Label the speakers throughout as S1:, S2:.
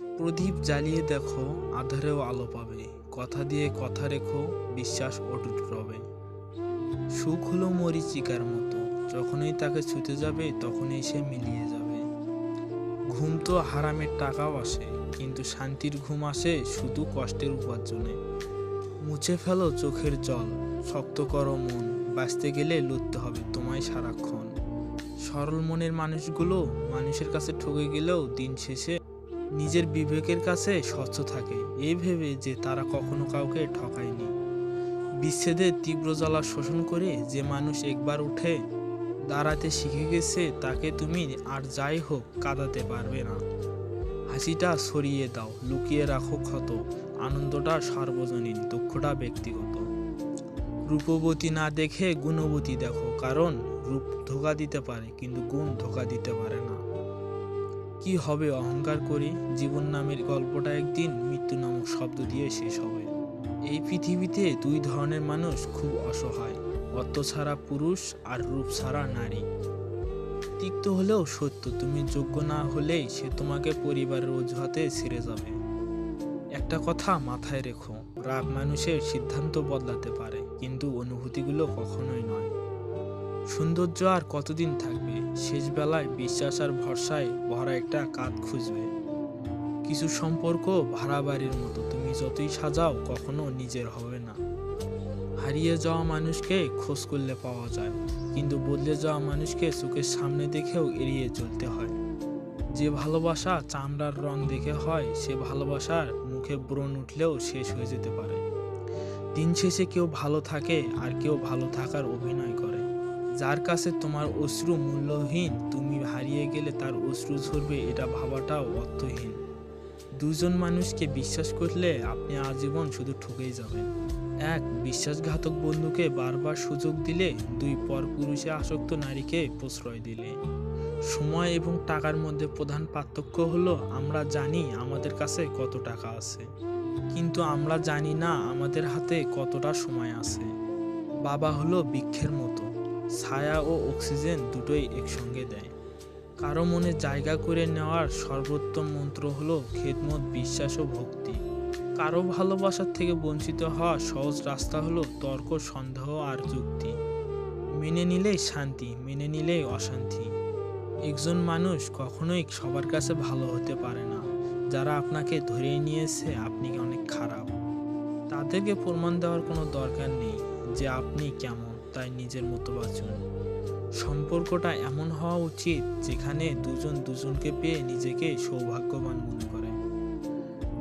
S1: প্রদীপ জ্বালিয়ে দেখো, আধারেও আলো পাবে। কথা দিয়ে কথা রেখো, বিশ্বাস অটুট রবে সুখ হলো মরিচিকার মতো। যখনই তাকে ছুতে যাবে, তখনই সে মিলিয়ে যাবে। ঘুম তো হারামের টাকাও আসে, কিন্তু শান্তির ঘুম আসে শুধু কষ্টের উপার্জনে। মুছে ফেলো চোখের জল, শক্ত করো মন, বাঁচতে গেলে লড়তে হবে তোমায় সারাক্ষণ। সরল মনের মানুষগুলো মানুষের কাছে ঠকে গেলেও দিন শেষে নিজের বিবেকের কাছে স্বচ্ছ থাকে। এই ভেবে যে তারা কখনো কাউকে ঠকায়নি। বিচ্ছেদের তীব্র জ্বালা শোষণ করে যে মানুষ একবার উঠে দাঁড়াতে শিখে গেছে, তাকে তুমি আর যাই হোক কাঁদাতে পারবে না। হাসিটা সরিয়ে দাও, লুকিয়ে রাখো ক্ষত। আনন্দটা সার্বজনীন, দুঃখটা ব্যক্তিগত। রূপবতী না দেখে গুণবতী দেখো, কারণ রূপ ধোকা দিতে পারে, কিন্তু গুণ ধোকা দিতে পারে না। কি হবে অহংকার করি? জীবন নামের গল্পটা একদিন মৃত্যু নামক শব্দ দিয়ে শেষ হবে। এই পৃথিবীতে দুই ধরনের মানুষ খুব অসহায়, অর্থ ছাড়া পুরুষ আর রূপ ছাড়া নারী। তিক্ত হলেও সত্য, তুমি যোগ্য না হলেই সে তোমাকে পরিবারের অজুহাতে ছেড়ে যাবে। একটা কথা মাথায় রেখো, রাগ মানুষের সিদ্ধান্ত বদলাতে পারে, কিন্তু অনুভূতিগুলো কখনোই নয়। সৌন্দর্য আর কতদিন থাকবে? শেষ বেলায় বিশ্বাস আর ভরসায় ভরা একটা কাঁধ খুঁজবে। কিছু সম্পর্ক ভাড়া বাড়ির মতো, তুমি যতই সাজাও কখনো নিজের হবে না। হারিয়ে যাওয়া মানুষকে খোঁজ করলে পাওয়া যায়, কিন্তু বদলে যাওয়া মানুষকে চোখের সামনে দেখেও এড়িয়ে চলতে হয়। যে ভালোবাসা চামড়ার রং দেখে হয়, সে ভালোবাসার মুখে ব্রণ উঠলেও শেষ হয়ে যেতে পারে। দিন শেষে কেউ ভালো থাকে আর কেউ ভালো থাকার অভিনয় করে। যার কাছে তোমার অশ্রু মূল্যহীন, তুমি হারিয়ে গেলে তার অশ্রু ঝরবে, এটা ভাবাটাও অর্থহীন। দুজন মানুষকে বিশ্বাস করলে আপনি আজীবন শুধু ঠকেই যাবেন। এক, বিশ্বাসঘাতক বন্ধুকে বারবার সুযোগ দিলে। দুই, পরপুরুষে আসক্ত নারীকে প্রশ্রয় দিলে। সময় এবং টাকার মধ্যে প্রধান পার্থক্য হলো, আমরা জানি আমাদের কাছে কত টাকা আছে। কিন্তু আমরা জানি না আমাদের হাতে কতটা সময় আছে। বাবা হলো বৃক্ষের মতো। ছায়া ও অক্সিজেন দুটোই একসঙ্গে দেয়। কারও মনে জায়গা করে নেওয়ার সর্বোত্তম মন্ত্র হলো খেদমত, বিশ্বাস ও ভক্তি। কারও ভালোবাসার থেকে বঞ্চিত হওয়া সহজ রাস্তা হলো তর্ক, সন্দেহ আর যুক্তি। মেনে নিলেই শান্তি, মেনে নিলেই অশান্তি। একজন মানুষ কখনোই সবার কাছে ভালো হতে পারে না। যারা আপনাকে ধরে নিয়েছে, আপনি অনেক খারাপ। তাদেরকে প্রমাণ দেওয়ার কোনো দরকার নেই যে আপনি কেমন। তাই নিজের মতো বাঁচুন। সম্পর্কটা এমন হওয়া উচিত যেখানে দুজন দুজনকে পেয়ে নিজেকে সৌভাগ্যবান মনে করে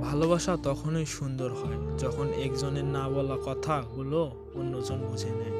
S1: ভালোবাসা তখনই সুন্দর হয় যখন একজনের না বলা কথাগুলো অন্যজন বুঝে নেয়।